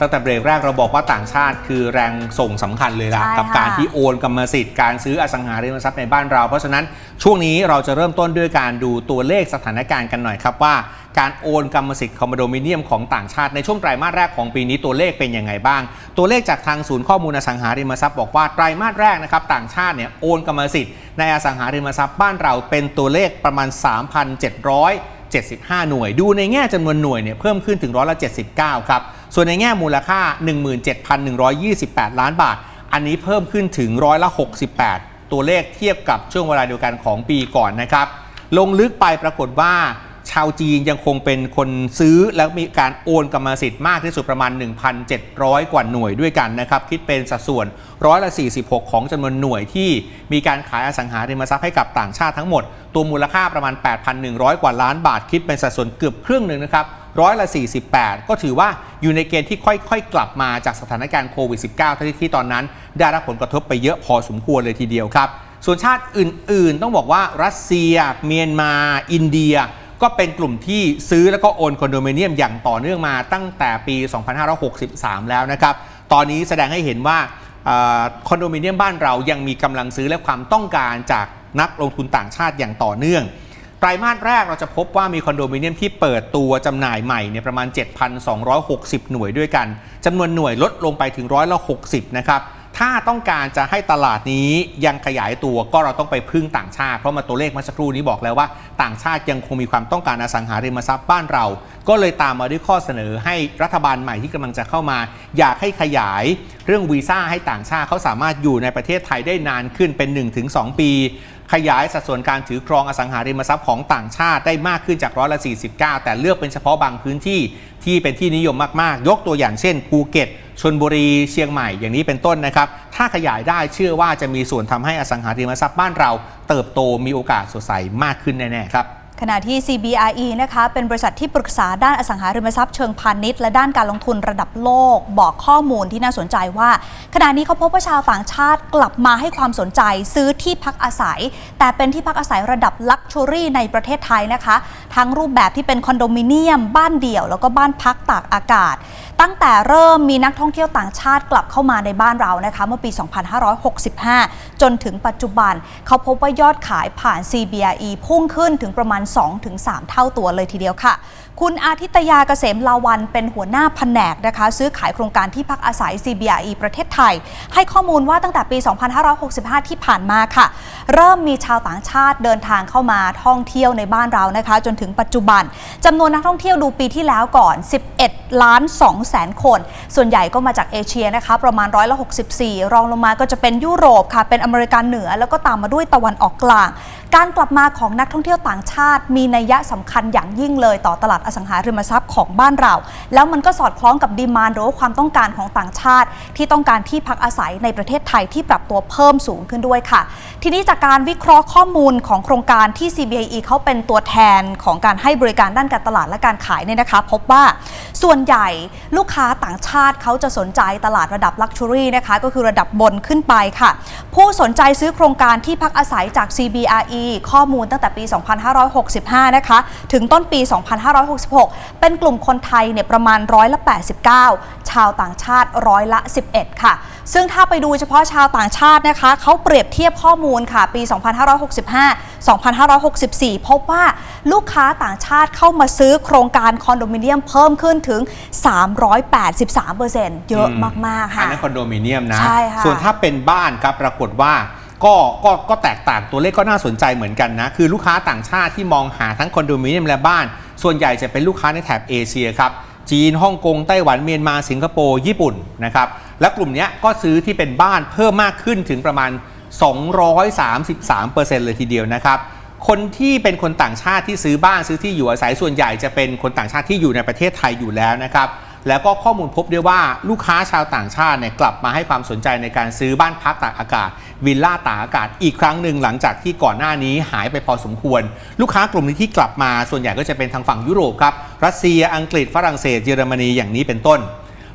ตั้งแต่เบรกแรกเราบอกว่าต่างชาติคือแรงส่งสำคัญเลยละใช่กับค่ะการที่โอนกรรมสิทธิ์การซื้ออสังหาริมทรัพย์ในบ้านเรา เพราะฉะนั้นช่วงนี้เราจะเริ่มต้นด้วยการดูตัวเลขสถานการณ์กันหน่อยครับว่า การโอนกรรมสิทธิ์คอมโดมิเนียมของต่างชาติในช่วงไตรมาสแรกของปีนี้ตัวเลขเป็นยังไงบ้าง ตัวเลขจากทางศูนย์ข้อมูลอสังหาริมทรัพย์บอกว่าไตรมาสแรกนะครับต่างชาติเนี่ยโอนกรรมสิทธิ์ในอสังหาริมทรัพย์บ้านเราเป็นตัวเลขประมาณ 3,700 75 หน่วย ดูในแง่จำนวนหน่วยเนี่ยเพิ่มขึ้นถึงร้อยละ79 ครับ ส่วนในแง่มูลค่า 17,128 ล้านบาท อันนี้เพิ่มขึ้นถึงร้อยละ 68 ตัวเลขเทียบกับช่วงเวลาเดียวกันของปีก่อนนะครับ ลงลึกไปปรากฏว่าชาวจีนยังคงเป็นคนซื้อแล้วมีการโอนกรรมสิทธิ์มากที่สุดประมาณ 1,700 กว่าหน่วยด้วยกันนะครับ คิดเป็นสัดส่วนร้อยละ 46 ของจำนวนหน่วยที่มีการขายอสังหาริมทรัพย์ให้กับต่างชาติทั้งหมด ตัวมูลค่าประมาณ 8,100 กว่าล้านบาท คิดเป็นสัดส่วนเกือบครึ่งหนึ่งนะครับ ร้อยละ 48 ก็ถือว่าอยู่ในเกณฑ์ที่ค่อยๆ กลับมาจากสถานการณ์โควิด -19 ที่ที่ตอนนั้น ได้รับผลกระทบไปเยอะพอสมควรเลยทีเดียวครับ ส่วนชาติอื่นๆ ต้องบอกว่ารัสเซีย เมียนมา อินเดีย ก็เป็นกลุ่มที่ซื้อแล้วก็โอนคอนโดมิเนียมอย่างต่อเนื่องมาตั้งแต่ปี 2563 แล้วนะครับ ตอนนี้แสดงให้เห็นว่าคอนโดมิเนียมบ้านเรายังมีกำลังซื้อและความต้องการจากนักลงทุนต่างชาติอย่างต่อเนื่อง ไตรมาสแรกเราจะพบว่ามีคอนโดมิเนียมที่เปิดตัวจำหน่ายใหม่เนี่ยประมาณ 7,260 หน่วยด้วยกันจำนวนหน่วยลดลงไปถึงร้อยละ60 นะครับ ถ้าต้องการจะให้ตลาดนี้ยังขยายตัวก็เราต้องไปพึ่งต่างชาติ เพราะมาตัวเลขเมื่อสักครู่นี้บอกแล้วว่า ต่างชาติยังคงมีความต้องการอสังหาริมทรัพย์บ้านเรา ก็เลยตามมาด้วยข้อเสนอให้รัฐบาลใหม่ที่กำลังจะเข้ามา อยากให้ขยายเรื่องวีซ่าให้ต่างชาติเขาสามารถอยู่ในประเทศไทยได้นานขึ้นเป็น 1-2 ปี ขยายสัดส่วนการถือครองอสังหาริมทรัพย์ของต่างชาติได้มากขึ้นจากร้อยละ 49 แต่เลือกเป็นเฉพาะบางพื้นที่ที่เป็นที่นิยมมากๆ ยกตัวอย่างเช่นภูเก็ตชนบุรีเชียงใหม่อย่างนี้เป็นต้นนะครับ ถ้าขยายได้เชื่อว่าจะมีส่วนทำให้อสังหาริมทรัพย์บ้านเรา เติบโตมีโอกาสสดใสมากขึ้นแน่ๆครับ ขณะที่ CBRE นะคะ เป็นบริษัทที่ปรึกษาด้านอสังหาริมทรัพย์เชิงพาณิชย์และด้านการลงทุนระดับโลก บอกข้อมูลที่น่าสนใจว่า ขณะนี้เขาพบว่าชาวต่างชาติกลับมาให้ความสนใจซื้อที่พักอาศัย แต่เป็นที่พักอาศัยระดับลักชัวรี่ในประเทศไทยนะคะ ทั้งรูปแบบที่เป็นคอนโดมิเนียม บ้านเดี่ยว แล้วก็บ้านพักตากอากาศ ตั้งแต่เริ่มมีนักท่องเที่ยวต่างชาติกลับเข้ามาในบ้านเรานะคะเมื่อปี 2565 จนถึงปัจจุบัน เขาพบว่ายอดขายผ่าน CBRE พุ่งขึ้นถึงประมาณ2-3 เท่าตัวเลยทีเดียวค่ะ คุณอาทิตยาเกษมลาวันเป็นหัวหน้าแผนกนะคะ ซื้อขายโครงการที่พักอาศัย CBRE ประเทศไทย ให้ข้อมูลว่าตั้งแต่ปี 2565 ที่ผ่านมาค่ะ เริ่มมีชาวต่างชาติเดินทางเข้ามาท่องเที่ยวในบ้านเรานะคะ จนถึงปัจจุบันจำนวนนักท่องเที่ยวดูปีที่แล้วก่อน 11 ล้าน2แสนคน ส่วนใหญ่ก็มาจากเอเชียนะคะ ประมาณร้อยละ64 รองลงมาก็จะเป็นยุโรปค่ะ เป็นอเมริกาเหนือ แล้วก็ตามมาด้วยตะวันออกกลาง การกลับมาของนักท่องเที่ยวต่างชาติ มีนัยยะสำคัญอย่างยิ่งเลยต่อตลาดอสังหาริมทรัพย์ของบ้านเรา แล้วมันก็สอดคล้องกับดีมานหรือว่าความต้องการของต่างชาติ ที่ต้องการที่พักอาศัยในประเทศไทยที่ปรับตัวเพิ่มสูงขึ้นด้วยค่ะ ทีนี้จากการวิเคราะห์ข้อมูลของโครงการที่ CBIE เขาเป็นตัวแทนของการให้บริการด้านการตลาดและการขายเนี่ยนะคะ พบว่าส่วนใหญ่ลูกค้าต่างชาติเขาจะสนใจตลาดระดับลักชัวรี่นะคะก็คือระดับบนขึ้นไปค่ะ ผู้สนใจซื้อโครงการที่พักอาศัยจาก CBRE ข้อมูลตั้งแต่ปี 2565 นะคะ ถึงต้นปี 2566 เป็นกลุ่มคนไทยเนี่ยประมาณร้อยละ 89 ชาวต่างชาติร้อยละ 11 ค่ะ ซึ่งถ้าไปดูเฉพาะชาวต่างชาตินะคะเขาเปรียบเทียบข้อมูลค่ะ ปี 2565 2564 พบว่าลูกค้าต่างชาติเข้ามาซื้อโครงการคอนโดมิเนียมเพิ่มขึ้นถึง 383%เยอะมากๆอันค่ะนั้นคอนโดมิเนียมนะใช่ค่ะส่วนถ้าเป็นบ้านครับปรากฏว่า ก็ก็ก็แตกต่างตัวเลขก็น่าสนใจเหมือนกันนะ คือลูกค้าต่างชาติที่มองหาทั้งคอนโดมิเนียมและบ้าน ส่วนใหญ่จะเป็นลูกค้าในแถบเอเชียครับจีนฮ่องกงไต้หวันเมียนมาสิงคโปร์ญี่ปุ่นนะครับและกลุ่มเนี้ยก็ซื้อที่เป็นบ้านเพิ่มมากขึ้นถึงประมาณ 233%เลยทีเดียวนะครับคนที่เป็นคนต่างชาติที่ซื้อบ้านซื้อที่อยู่อาศัยส่วนใหญ่จะเป็นคนต่างชาติที่อยู่ในประเทศไทยอยู่แล้วนะครับ แล้วก็ข้อมูลพบด้วยว่าลูกค้าชาวต่างชาติเนี่ยกลับมาให้ความสนใจในการซื้อบ้านพักตากอากาศ วิลล่าตากอากาศอีกครั้งหนึ่งหลังจากที่ก่อนหน้านี้หายไปพอสมควร ลูกค้ากลุ่มนี้ที่กลับมาส่วนใหญ่ก็จะเป็นทางฝั่งยุโรปครับรัสเซียอังกฤษฝรั่งเศสเยอรมนีอย่างนี้เป็นต้น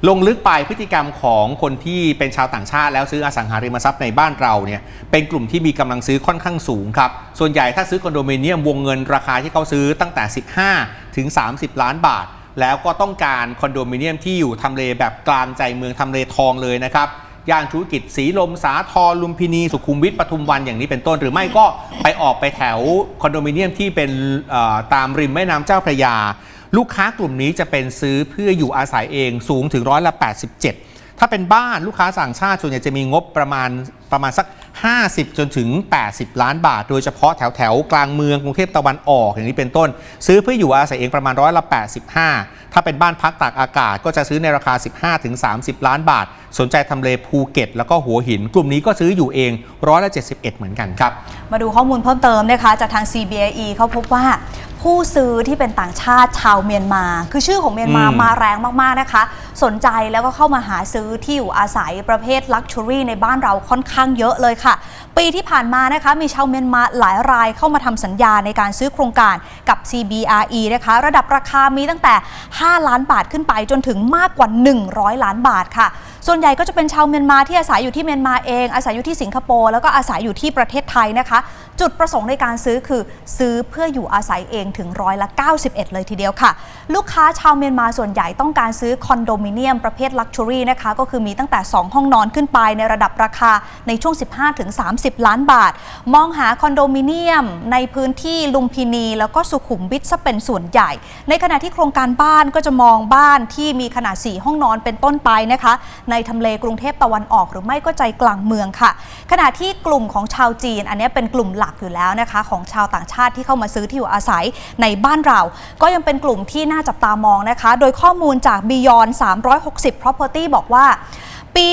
ลงลึกไปพฤติกรรมของคนที่เป็นชาวต่างชาติ แล้วซื้ออสังหาริมทรัพย์ในบ้านเราเนี่ยเป็นกลุ่มที่มีกำลังซื้อค่อนข้างสูงครับ ส่วนใหญ่ถ้าซื้อคอนโดมิเนียมวงเงินราคาที่เขาซื้อตั้งแต่ 15 ถึง 30 ล้านบาท แล้วก็ต้องการคอนโดมิเนียมที่อยู่ทำเลแบบกลางใจเมืองทำเลทองเลยนะครับย่านธุรกิจสีลมสาทรลุมพินีสุขุมวิทปทุมวันอย่างนี้เป็นต้น หรือไม่ก็ไปออกไปแถวคอนโดมิเนียมที่เป็นตามริมแม่น้ำเจ้าพระยา ลูกค้ากลุ่มนี้จะเป็นซื้อเพื่ออยู่อาศัยเองสูงถึงร้อยละ 87 ถ้าเป็นบ้านลูกค้าต่างชาติส่วนใหญ่จะมีงบประมาณประมาณสัก 50 จนถึง 80 ล้านบาท โดยเฉพาะแถวแถวๆกลางเมืองกรุงเทพตะวันออกอย่างนี้เป็นต้น ซื้อเพื่ออยู่อาศัยเองประมาณร้อยละ 85 ถ้าเป็นบ้านพักตากอากาศก็จะซื้อในราคา 15 ถึง 30 ล้านบาท สนใจทำเลภูเก็ต แล้วก็หัวหิน กลุ่มนี้ก็ซื้ออยู่เองร้อยละ 71 เหมือนกันครับ มาดูข้อมูลเพิ่มเติมนะคะจากทาง CBAE เขาพบว่าผู้ซื้อที่เป็นต่างชาติชาวเมียนมา คือชื่อของเมียนมาอืมมาแรงมากๆนะคะ สนใจแล้วก็เข้ามาหาซื้อที่อยู่อาศัยประเภทลักชัวรี่ในบ้านเราค่อนข้างเยอะเลยค่ะ ปีที่ผ่านมานะคะมีชาวเมียนมาหลายรายเข้ามาทำสัญญาในการซื้อโครงการกับ CBRE นะคะ ระดับราคามีตั้งแต่ 5 ล้านบาทขึ้นไปจนถึงมากกว่า 100 ล้านบาทค่ะ ส่วนใหญ่ก็จะเป็นชาวเมียนมาที่อาศัยอยู่ที่เมียนมาเอง อาศัยอยู่ที่สิงคโปร์แล้วก็อาศัยอยู่ที่ประเทศไทยนะคะ จุดประสงค์ในการซื้อคือซื้อเพื่ออยู่อาศัยเองถึงร้อยละ91 เลยทีเดียวค่ะ ลูกค้าชาวเมียนมาส่วนใหญ่ต้องการซื้อคอนโดมิเนียมประเภทลักชัวรี่นะคะก็คือมีตั้งแต่ 2 ห้องนอนขึ้นไปในระดับราคาในช่วง 15-30 ล้านบาท มองหาคอนโดมิเนียมในพื้นที่ลุมพินี แล้วก็สุขุมวิทซะเป็นส่วนใหญ่ ในขณะที่โครงการบ้านก็จะมองบ้านที่มีขนาด 4 ห้องนอนเป็นต้นไปนะคะในทำเลกรุงเทพตะวันออกหรือไม่ก็ใจกลางเมืองค่ะ ขณะที่กลุ่มของชาวจีน อันนี้เป็นกลุ่มหลักอยู่แล้วนะคะของชาวต่างชาติที่เข้ามาซื้อที่อยู่อาศัยในบ้านเรา ก็ยังเป็นกลุ่มที่น่าจับตามองนะคะ โดยข้อมูลจาก Beyond 360 Property บอกว่า ปี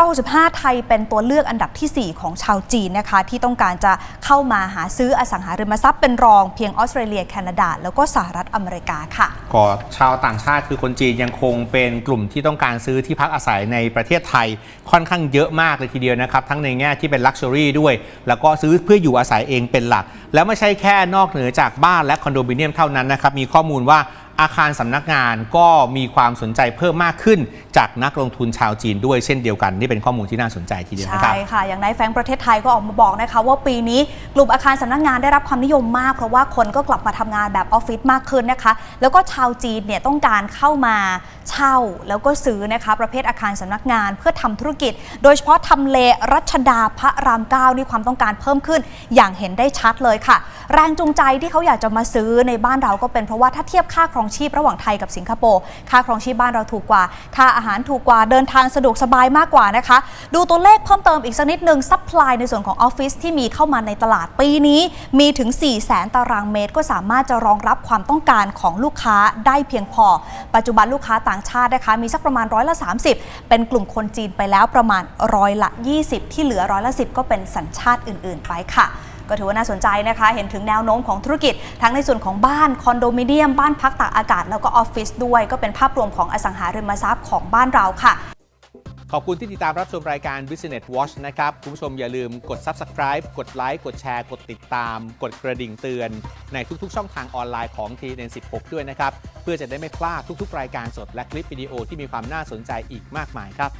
2565 ไทยเป็นตัวเลือกอันดับทีสี่ 4 ของชาวจีนนะคะ ที่ต้องการจะเข้ามาหาซื้ออสังหาริมทรัพย์เป็นรองเพียงออสเตรเลีย แคนาดา แล้วก็สหรัฐอเมริกาค่ะ ก็ชาวต่างชาติคือคนจีนยังคงเป็นกลุ่มที่ต้องการซื้อที่พักอาศัยในประเทศไทยค่อนข้างเยอะมากเลยทีเดียวนะครับ ทั้งในแง่ที่เป็นลักชัวรี่ด้วย แล้วก็ซื้อเพื่ออยู่อาศัยเองเป็นหลัก แล้วไม่ใช่แค่นอกเหนือจากบ้านและคอนโดมิเนียมเท่านั้นนะครับมีข้อมูลว่า อาคารสำนักงานก็มีความสนใจเพิ่มมากขึ้น จากนักลงทุนชาวจีนด้วยเช่นเดียวกัน นี่เป็นข้อมูลที่น่าสนใจทีเดียวนะครับ ใช่ค่ะ อย่างนายแฟงประเทศไทยก็ออกมาบอกนะคะ ว่าปีนี้กลุ่มอาคารสำนักงานได้รับความนิยมมาก เพราะว่าคนก็กลับมาทำงานแบบออฟฟิศมากขึ้นนะคะ แล้วก็ชาวจีนเนี่ยต้องการเข้ามาเช่าแล้วก็ซื้อนะคะประเภทอาคารสำนักงานเพื่อทำธุรกิจ โดยเฉพาะทำเลรัชดาพระรามเก้านี่ความต้องการเพิ่มขึ้น อย่างเห็นได้ชัดเลยค่ะ แรงจูงใจที่เขาอยากจะมาซื้อในบ้านเราก็เป็นเพราะว่าถ้าเทียบค่าครององชีพระหว่างไทยกับสิงคโปร์ ค่าครองชีพบ้านเราถูกกว่า ค่าอาหารถูกกว่า เดินทางสะดวกสบายมากกว่านะคะ ดูตัวเลขเพิ่มเติมอีกสักนิดหนึ่งซัพพลายในส่วนของออฟฟิศที่มีเข้ามาในตลาดปีนี้ มีถึง 4 0 0แสนตารางเมตร ก็สามารถจะรองรับความต้องการของลูกค้าได้เพียงพอ ปัจจุบันลูกค้าต่างชาตินะคะ มีสักประมาณร้อยละ 30 เป็นกลุ่มคนจีนไปแล้วประมาณร้อยละ 20 ที่เหลือร้อยละ 10 ก็เป็นสัญชาติอื่น ๆ ไปค่ะ ก็ถือว่าน่าสนใจนะคะ เห็นถึงแนวโน้มของธุรกิจ ทั้งในส่วนของบ้านคอนโดมิเนียม บ้านพักตากอากาศ แล้วก็ออฟฟิศด้วย ก็เป็นภาพรวมของอสังหาริมทรัพย์ของบ้านเราค่ะขอบคุณที่ติดตามรับชมรายการ Business Watch นะครับ คุณผู้ชมอย่าลืมกด Subscribe กดไลค์กดแชร์ กดติดตาม กดกระดิ่งเตือน ในทุกๆ ช่องทางออนไลน์ของ TN16 ด้วยนะครับ เพื่อจะได้ไม่พลาดทุกๆ รายการสดและคลิปวิดีโอที่มีความน่าสนใจอีกมากมายครับ